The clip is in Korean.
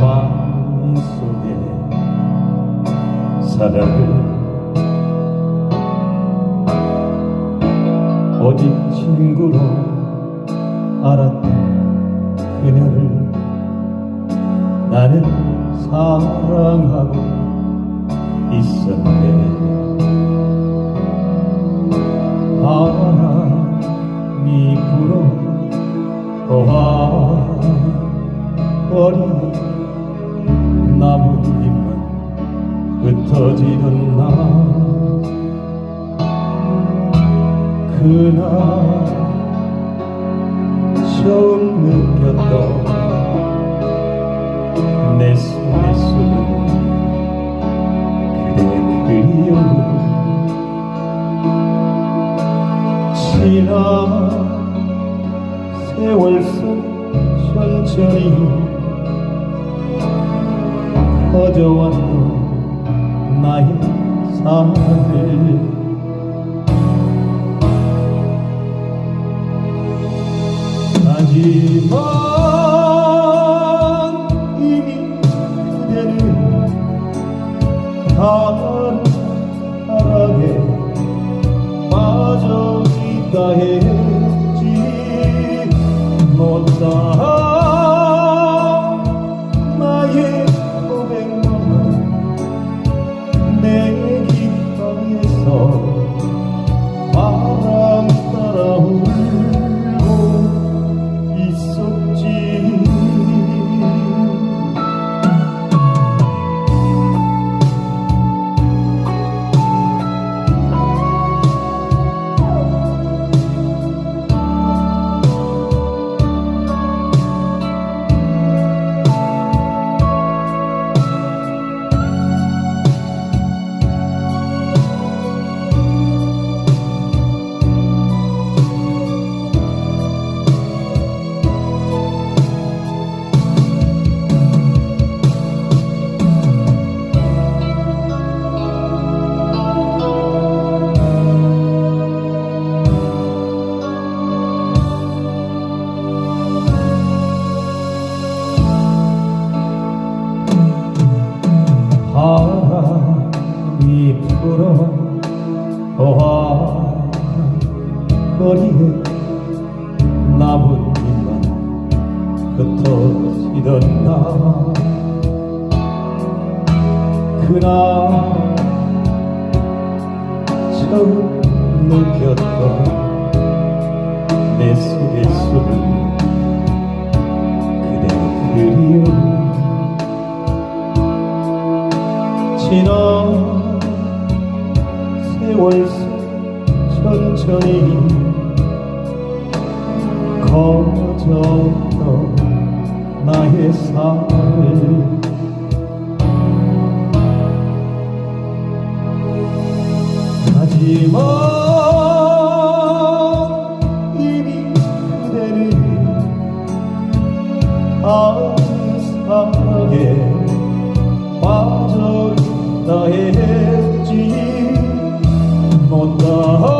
마음속에 사랑을 어린 친구로 알았던 그녀를 나는 사랑하고 있었네. 바람 흩어지던 날 그날 처음 느꼈던 내 손에 쓰는 그대 그리움 지나 세월 속 천천히 커져왔던 나의 삶을. 하지만 이미 그대는 다른 사랑에 빠져 있다 했지. 못다 거리에 나뭇잎만 흩어지던 날 그날 처음 느꼈던 내 속에 숨은 그대 그리움. 지난 세월 속 천천히 허졌던 나의 삶을. 하지만 이미 그대를 아지사랑에 빠져 있다 했지. 못다